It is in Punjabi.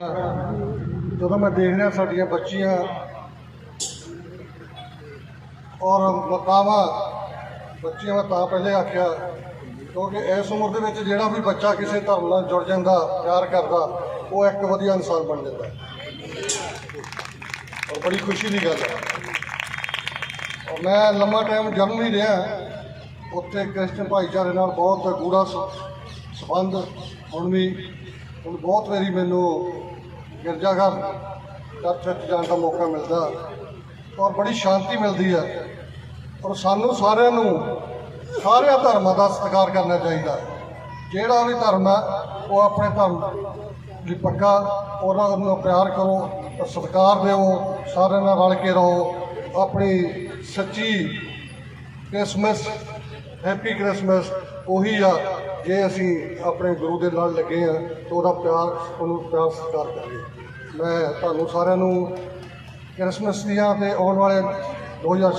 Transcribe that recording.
ਜਦੋਂ ਮੈਂ ਦੇਖ ਰਿਹਾ ਸਾਡੀਆਂ ਬੱਚੀਆਂ ਔਰ ਮਕਾਵਾ, ਬੱਚੀਆਂ ਮੈਂ ਤਾਂ ਪਹਿਲੇ ਆਖਿਆ, ਕਿਉਂਕਿ ਇਸ ਉਮਰ ਦੇ ਵਿੱਚ ਜਿਹੜਾ ਵੀ ਬੱਚਾ ਕਿਸੇ ਧਰਮ ਨਾਲ ਜੁੜ ਜਾਂਦਾ, ਪਿਆਰ ਕਰਦਾ, ਉਹ ਇੱਕ ਵਧੀਆ ਇਨਸਾਨ ਬਣ ਜਾਂਦਾ ਔਰ ਬੜੀ ਖੁਸ਼ੀ ਦੀ ਗੱਲ ਹੈ। ਔਰ ਮੈਂ ਲੰਮਾ ਟਾਈਮ ਜਨਮ ਹੀ ਰਿਹਾ, ਉੱਥੇ ਕ੍ਰਿਸਚਨ ਭਾਈਚਾਰੇ ਨਾਲ ਬਹੁਤ ਗੂੜਾ ਸ- ਸੰਬੰਧ ਹੁਣ ਵੀ, ਹੁਣ ਬਹੁਤ ਵਾਰੀ ਮੈਨੂੰ ਗਿਰਜਾਘਰ ਚਰਚ ਵਿੱਚ ਜਾਣ ਦਾ ਮੌਕਾ ਮਿਲਦਾ ਔਰ ਬੜੀ ਸ਼ਾਂਤੀ ਮਿਲਦੀ ਹੈ। ਔਰ ਸਾਨੂੰ ਸਾਰਿਆਂ ਨੂੰ, ਸਾਰਿਆਂ ਧਰਮਾਂ ਦਾ ਸਤਿਕਾਰ ਕਰਨਾ ਚਾਹੀਦਾ। ਜਿਹੜਾ ਵੀ ਧਰਮ ਹੈ, ਉਹ ਆਪਣੇ ਧਰਮ ਲਈ ਪੱਕਾ, ਉਹਨਾਂ ਨੂੰ ਪਿਆਰ ਕਰੋ ਔਰ ਸਤਿਕਾਰ ਦਿਓ, ਸਾਰਿਆਂ ਨਾਲ ਰਲ ਕੇ ਰਹੋ, ਆਪਣੀ ਸੱਚੀ ਕ੍ਰਿਸਮਸ, ਹੈਪੀ ਕ੍ਰਿਸਮਸ, ਉਹੀ ਆ ਜੇ ਅਸੀਂ ਆਪਣੇ ਗੁਰੂ ਦੇ ਨਾਲ ਲੱਗੇ ਆ ਤਾਂ ਉਹਦਾ ਪਿਆਰ, ਉਹਨੂੰ ਪਿਆਰ ਸਤਿਕਾਰ ਕਰੀਏ। ਮੈਂ ਤੁਹਾਨੂੰ ਸਾਰਿਆਂ ਨੂੰ ਕ੍ਰਿਸਮਸ ਦੀਆਂ ਤੇ ਆਉਣ ਵਾਲੇ 2000